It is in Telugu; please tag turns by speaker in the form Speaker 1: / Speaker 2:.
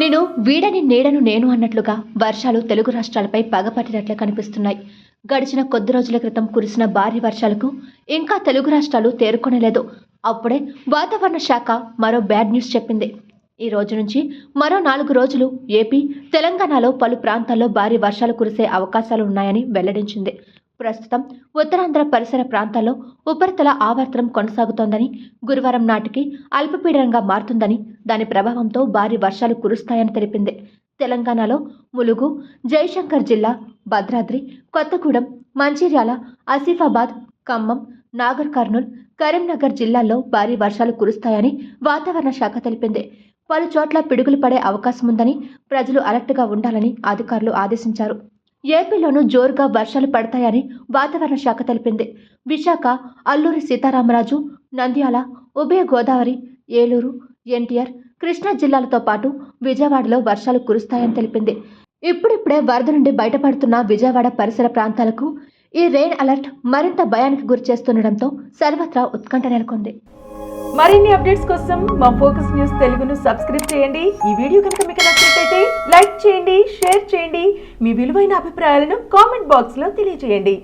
Speaker 1: నేను వీడని నీడను నేను అన్నట్లుగా వర్షాలు తెలుగు రాష్ట్రాలపై పగపట్టినట్లు కనిపిస్తున్నాయి. గడిచిన కొద్ది రోజుల క్రితం కురిసిన భారీ వర్షాలకు ఇంకా తెలుగు రాష్ట్రాలు తేరుకొనలేదు. అప్పుడే వాతావరణ శాఖ మరో బ్యాడ్ న్యూస్ చెప్పింది. ఈ రోజు నుంచి మరో నాలుగు రోజులు ఏపీ తెలంగాణలో పలు ప్రాంతాల్లో భారీ వర్షాలు కురిసే అవకాశాలు ఉన్నాయని వెల్లడించింది. ప్రస్తుతం ఉత్తరాంధ్ర పరిసర ప్రాంతాల్లో ఉపరితల ఆవర్తనం కొనసాగుతోందని గురువారం నాటికి అల్పపీడనంగా మారుతుందని దాని ప్రభావంతో భారీ వర్షాలు కురుస్తాయని తెలిపింది. తెలంగాణలో ములుగు జయశంకర్ జిల్లా భద్రాద్రి కొత్తగూడెం మంచిర్యాల ఆసిఫాబాద్ ఖమ్మం నాగర్ కర్నూల్ కరీంనగర్ జిల్లాల్లో భారీ వర్షాలు కురుస్తాయని వాతావరణ శాఖ తెలిపింది. పలు చోట్ల పిడుగులు పడే అవకాశం ఉందని ప్రజలు అలర్ట్గా ఉండాలని అధికారులు ఆదేశించారు. ఏపీలోనూ జోరుగా వర్షాలు పడతాయని వాతావరణ శాఖ తెలిపింది. విశాఖ అల్లూరి సీతారామరాజు నంద్యాల ఉభయ గోదావరి ఏలూరు ఎన్టీఆర్ కృష్ణా జిల్లాలతో పాటు విజయవాడలో వర్షాలు కురుస్తాయని తెలిపింది. ఇప్పుడిప్పుడే వరద నుండి బయటపడుతున్న విజయవాడ పరిసర ప్రాంతాలకు ఈ రెయిన్ అలర్ట్ మరింత భయానికి గురి చేస్తుండటంతో సర్వత్రా ఉత్కంఠ నెలకొంది.
Speaker 2: మరిన్ని అప్డేట్స్ కోసం మా ఫోకస్ న్యూస్ తెలుగును సబ్స్క్రైబ్ చేయండి. ఈ వీడియో కనుక మీకు నచ్చినట్లయితే షేర్ చేయండి. మీ విలువైన అభిప్రాయాలను కామెంట్ బాక్స్లో తెలియజేయండి.